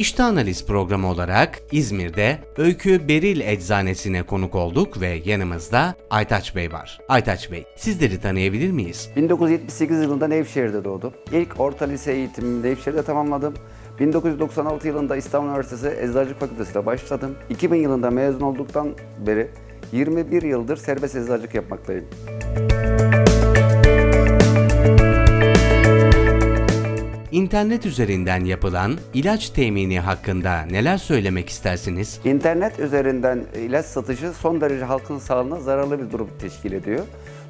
İşte Analiz programı olarak İzmir'de Öykü Beril Eczanesine konuk olduk ve yanımızda Aytaç Bey var. Aytaç Bey, sizleri tanıyabilir miyiz? 1978 yılında Nevşehir'de doğdum. İlk orta lise eğitimimi Nevşehir'de tamamladım. 1996 yılında İstanbul Üniversitesi Eczacılık Fakültesi'ne başladım. 2000 yılında mezun olduktan beri 21 yıldır serbest eczacılık yapmaktayım. İnternet üzerinden yapılan ilaç temini hakkında neler söylemek istersiniz? İnternet üzerinden ilaç satışı son derece halkın sağlığına zararlı bir durum teşkil ediyor.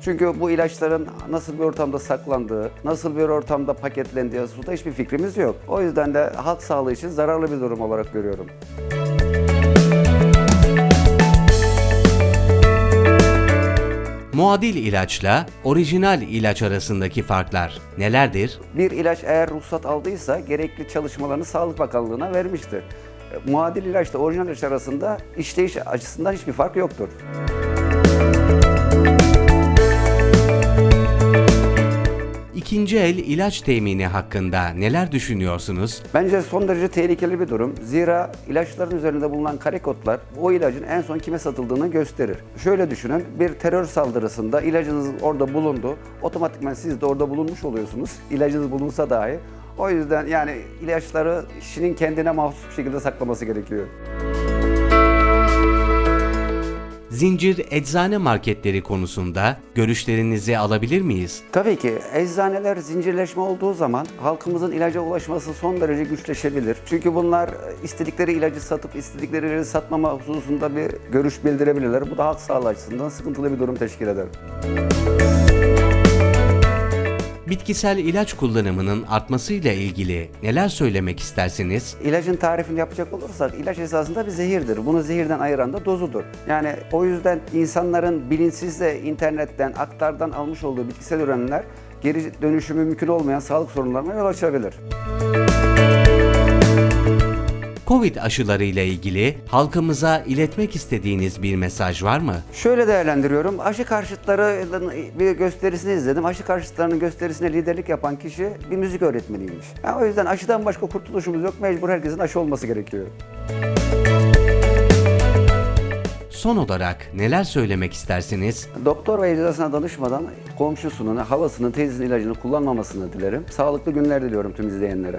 Çünkü bu ilaçların nasıl bir ortamda saklandığı, nasıl bir ortamda paketlendiği hususunda hiçbir fikrimiz yok. O yüzden de halk sağlığı için zararlı bir durum olarak görüyorum. Muadil ilaçla orijinal ilaç arasındaki farklar nelerdir? Bir ilaç eğer ruhsat aldıysa gerekli çalışmalarını Sağlık Bakanlığı'na vermiştir. Muadil ilaçla orijinal ilaç arasında işleyiş açısından hiçbir fark yoktur. İkinci el ilaç temini hakkında neler düşünüyorsunuz? Bence son derece tehlikeli bir durum. Zira ilaçların üzerinde bulunan kare kodlar o ilacın en son kime satıldığını gösterir. Şöyle düşünün, bir terör saldırısında ilacınız orada bulundu. Otomatikman siz de orada bulunmuş oluyorsunuz. İlacınız bulunsa dahi. O yüzden yani ilaçları kişinin kendine mahsus bir şekilde saklaması gerekiyor. Zincir eczane marketleri konusunda görüşlerinizi alabilir miyiz? Tabii ki eczaneler zincirleşme olduğu zaman halkımızın ilaca ulaşması son derece güçleşebilir. Çünkü bunlar istedikleri ilacı satıp istedikleri ilacı satmama hususunda bir görüş bildirebilirler. Bu da halk sağlığı açısından sıkıntılı bir durum teşkil eder. Bitkisel ilaç kullanımının artmasıyla ilgili neler söylemek istersiniz? İlacın tarifini yapacak olursak ilaç esasında bir zehirdir. Bunu zehirden ayıran da dozudur. Yani o yüzden insanların bilinçsizce internetten, aktardan almış olduğu bitkisel ürünler geri dönüşümü mümkün olmayan sağlık sorunlarına yol açabilir. Covid aşıları ile ilgili halkımıza iletmek istediğiniz bir mesaj var mı? Şöyle değerlendiriyorum. Aşı karşıtları bir gösterisini izledim. Aşı karşıtlarının gösterisine liderlik yapan kişi bir müzik öğretmeniymiş. Yani o yüzden aşıdan başka kurtuluşumuz yok. Mecbur herkesin aşı olması gerekiyor. Son olarak neler söylemek istersiniz? Doktor ve eczacısına danışmadan komşusunun, havasının, teyzesinin ilacını kullanmamasını dilerim. Sağlıklı günler diliyorum tüm izleyenlere.